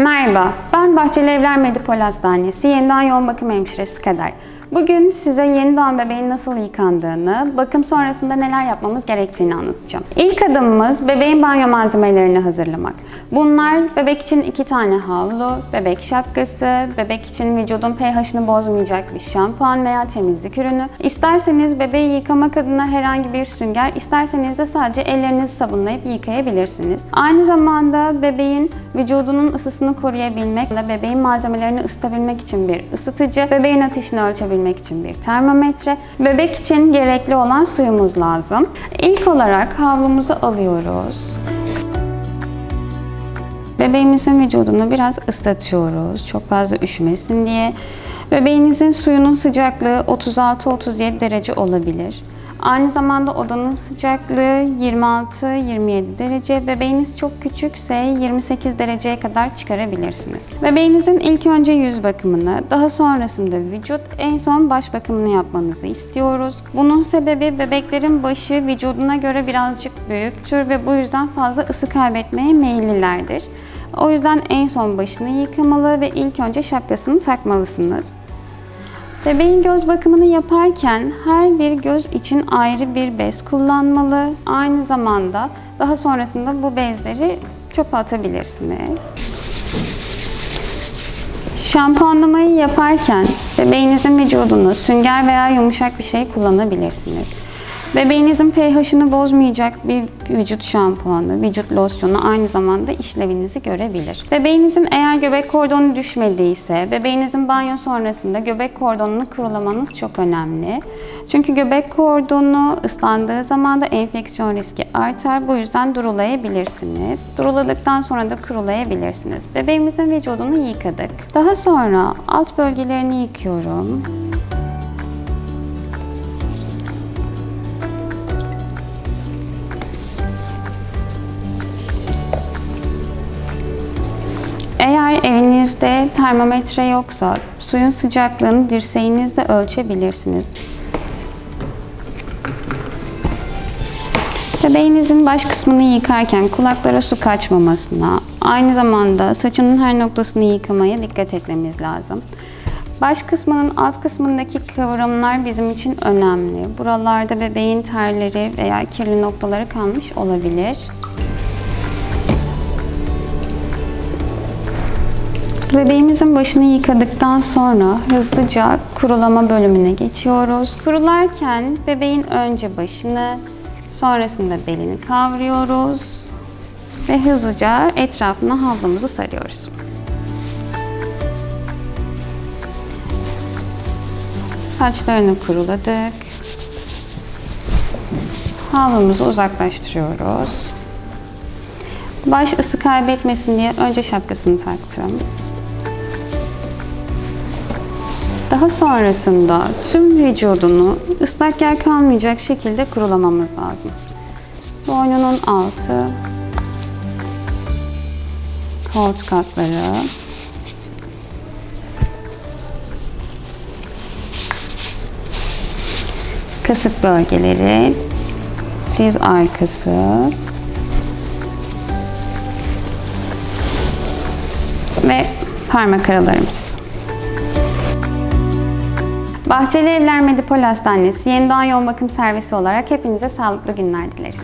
Merhaba, ben Bahçeli Evler Medipol Hastanesi Yeniden Yoğun Bakım Hemşiresi Kader. Bugün size yeni doğan bebeğin nasıl yıkandığını, bakım sonrasında neler yapmamız gerektiğini anlatacağım. İlk adımımız bebeğin banyo malzemelerini hazırlamak. Bunlar bebek için iki tane havlu, bebek şapkası, bebek için vücudun pH'ını bozmayacak bir şampuan veya temizlik ürünü. İsterseniz bebeği yıkamak adına herhangi bir sünger, isterseniz de sadece ellerinizi sabunlayıp yıkayabilirsiniz. Aynı zamanda bebeğin vücudunun ısısını koruyabilmek ve bebeğin malzemelerini ısıtabilmek için bir ısıtıcı, bebeğin ateşini ölçebilmek için bir termometre, bebek için gerekli olan suyumuz lazım. İlk olarak havlumuzu alıyoruz. Bebeğimizin vücudunu biraz ıslatıyoruz. Çok fazla üşümesin diye. Bebeğinizin suyunun sıcaklığı 36-37 derece olabilir. Aynı zamanda odanın sıcaklığı 26-27 derece. Bebeğiniz çok küçükse 28 dereceye kadar çıkarabilirsiniz. Bebeğinizin ilk önce yüz bakımını, daha sonrasında vücut, en son baş bakımını yapmanızı istiyoruz. Bunun sebebi bebeklerin başı vücuduna göre birazcık büyüktür ve bu yüzden fazla ısı kaybetmeye meyillilerdir. O yüzden en son başını yıkamalı ve ilk önce şapkasını takmalısınız. Bebeğin göz bakımını yaparken her bir göz için ayrı bir bez kullanmalı. Aynı zamanda daha sonrasında bu bezleri çöpe atabilirsiniz. Şampuanlamayı yaparken bebeğinizin vücudunu sünger veya yumuşak bir şey kullanabilirsiniz. Bebeğinizin pH'ını bozmayacak bir vücut şampuanı, vücut losyonu aynı zamanda işlevinizi görebilir. Bebeğinizin eğer göbek kordonu düşmediyse, bebeğinizin banyo sonrasında göbek kordonunu kurulamanız çok önemli. Çünkü göbek kordonu ıslandığı zaman da enfeksiyon riski artar. Bu yüzden durulayabilirsiniz. Duruladıktan sonra da kurulayabilirsiniz. Bebeğimizin vücudunu yıkadık. Daha sonra alt bölgelerini yıkıyorum. Eğer evinizde termometre yoksa suyun sıcaklığını dirseğinizle ölçebilirsiniz. Bebeğinizin baş kısmını yıkarken kulaklara su kaçmamasına, aynı zamanda saçının her noktasını yıkamaya dikkat etmemiz lazım. Baş kısmının alt kısmındaki kıvrımlar bizim için önemli. Buralarda bebeğin terleri veya kirli noktaları kalmış olabilir. Bebeğimizin başını yıkadıktan sonra hızlıca kurulama bölümüne geçiyoruz. Kurularken bebeğin önce başını, sonrasında belini kavruyoruz ve hızlıca etrafına havlumuzu sarıyoruz. Saçlarını kuruladık. Havlumuzu uzaklaştırıyoruz. Baş ısı kaybetmesin diye önce şapkasını taktım. Daha sonrasında tüm vücudunu ıslak yer kalmayacak şekilde kurulamamız lazım. Boynunun altı, koltuk altları, kasık bölgeleri, diz arkası ve parmak aralarımız. Bahçeli Evler Medipol Hastanesi Yeniden Yoğun Bakım Servisi olarak hepinize sağlıklı günler dileriz.